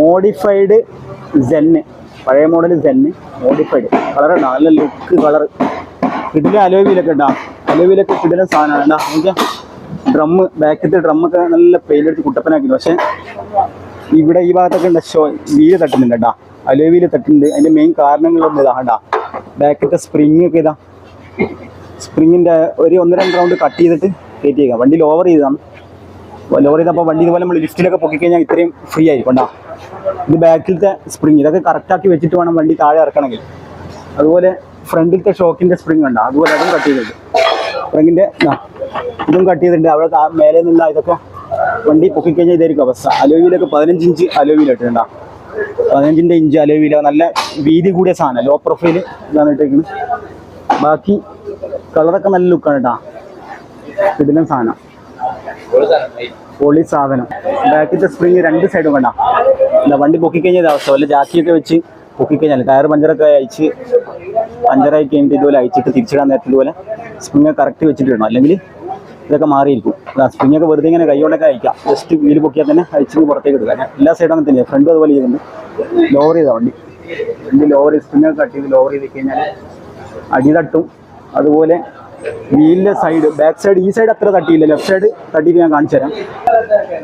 Modified ജെന്ന് പഴയ model ജെന്ന് modified colour ഉണ്ടാവും നല്ല ലുക്ക് കളർ കിടിലെ അലോവിയിലൊക്കെ ഉണ്ടാവും അലോവിയിലൊക്കെ കിടിലെ സാധനമാണ് എന്താ നോക്കിയാൽ ഡ്രമ്മ് ബാക്കത്തെ ഡ്രമ്മൊക്കെ നല്ല പെയിലെടുത്ത് കുട്ടപ്പനാക്കി പക്ഷേ ഇവിടെ ഈ ഭാഗത്തൊക്കെ ഉണ്ട് ഷോ വീൽ തട്ടുന്നുണ്ട് കേട്ടാ. അലോവിയിൽ തട്ടുന്നുണ്ട് അതിന്റെ മെയിൻ കാരണങ്ങളൊന്നും ഇതാ കേട്ടാ. ബാക്കത്തെ സ്പ്രിങ് ഒക്കെ ഇതാ. സ്പ്രിങ്ങിന്റെ ഒരു ഒന്ന് രണ്ട് റൗണ്ട് കട്ട് ചെയ്തിട്ട് കയറ്റിയേക്കാം വണ്ടി ഓവർ ചെയ്തതാണ്. ലോവർ അപ്പോൾ വണ്ടി ഇതുപോലെ നമ്മൾ ലിഫ്റ്റിലൊക്കെ പൊക്കി കഴിഞ്ഞാൽ ഇത്രയും ഫ്രീ ആയിരിക്കും. ഉണ്ടാ ഇത് ബാക്കിലത്തെ സ്പ്രിങ് ഇതൊക്കെ കറക്റ്റാക്കി വെച്ചിട്ട് വേണം വണ്ടി താഴെ ഇറക്കണമെങ്കിൽ. അതുപോലെ ഫ്രണ്ടിലത്തെ ഷോക്കിന്റെ സ്പ്രിങ് ഉണ്ട് അതുപോലെ അതും കട്ട് ചെയ്തിട്ടുണ്ട്. സ്പ്രിങ്ങിന്റെ ഇതും കട്ട് ചെയ്തിട്ടുണ്ട്. അവിടെ മേലെ നിന്നുള്ള ഇതൊക്കെ വണ്ടി പൊക്കിക്കഴിഞ്ഞാൽ ഇതായിരിക്കും അവസ്ഥ. അലോവിയിലൊക്കെ പതിനഞ്ച് ഇഞ്ച് അലോവിയിൽ ഇട്ടിട്ടുണ്ടാ പതിനഞ്ചിന്റെ ഇഞ്ച് അലോവിയില നല്ല വീതി കൂടിയ സാധനം ലോ പ്രൊഫൈൽ ഇതാണ് ഇട്ടേക്കുന്നത് ബാക്കി കളറൊക്കെ നല്ല ലുക്കാണ് കേട്ടാ ഇതിലും സാധനം. പൊളി സാധനം. ബാക്കിത്തെ സ്പ്രിങ് രണ്ട് സൈഡും വേണ്ട. എന്താ വണ്ടി പൊക്കിക്കഴിഞ്ഞ അവസ്ഥ വല്ല ജാക്കിയൊക്കെ വെച്ച് പൊക്കിക്കഴിഞ്ഞാൽ ടയർ പഞ്ചറൊക്കെ അയച്ച് പഞ്ചറായി കഴിഞ്ഞിട്ട് ഇതുപോലെ അയച്ചിട്ട് തിരിച്ചിടാൻ നേരത്തെ ഇതുപോലെ സ്പ്രിങ് കറക്റ്റ് വെച്ചിട്ട് വേണം അല്ലെങ്കിൽ ഇതൊക്കെ മാറിയിരിക്കും. സ്പ്രിങ് ഒക്കെ വെറുതെ ഇങ്ങനെ കൈകൊണ്ടൊക്കെ അയക്കാം ജസ്റ്റ് വീൽ പൊക്കിയാൽ തന്നെ അയച്ചിട്ട് പുറത്തേക്ക് എടുക്കാം എല്ലാ സൈഡും അങ്ങനെ തന്നെയാണ് ഫ്രണ്ട് അതുപോലെ ചെയ്യുന്നുണ്ട് ലോവർ ചെയ്താൽ വണ്ടി. വണ്ടി ലോവർ സ്പ്രിങ് ഒക്കെ കട്ട് ചെയ്ത് ലോവർ ചെയ്ത് കഴിഞ്ഞാൽ അടി തട്ടും. അതുപോലെ വീലിന്റെ സൈഡ് ബാക്ക് സൈഡ് ഈ സൈഡ് അത്ര തട്ടിയില്ല. ലെഫ്റ്റ് സൈഡ് തട്ടിയിട്ട് ഞാൻ കാണിച്ചു തരാം.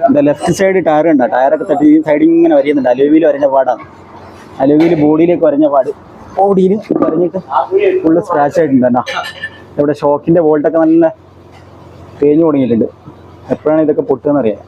എന്താ ലെഫ്റ്റ് സൈഡ് ടയർ ഉണ്ട് ടയറൊക്കെ തട്ടി ഈ സൈഡ് ഇങ്ങനെ വരയുന്നുണ്ട്. അലുവിയിൽ വരഞ്ഞ പാടാണ്. അലുവിയിൽ ബോഡിയിലേക്ക് വരഞ്ഞ പാട്. ബോഡിയിൽ വരഞ്ഞിട്ട് ഫുള്ള് സ്ക്രാച്ച് ആയിട്ടുണ്ട് കണ്ടാ. ഇവിടെ ഷോക്കിന്റെ വോൾട്ടൊക്കെ നല്ല തേഞ്ഞു തുടങ്ങിയിട്ടുണ്ട്. എപ്പോഴാണ് ഇതൊക്കെ പൊട്ടുക അറിയാം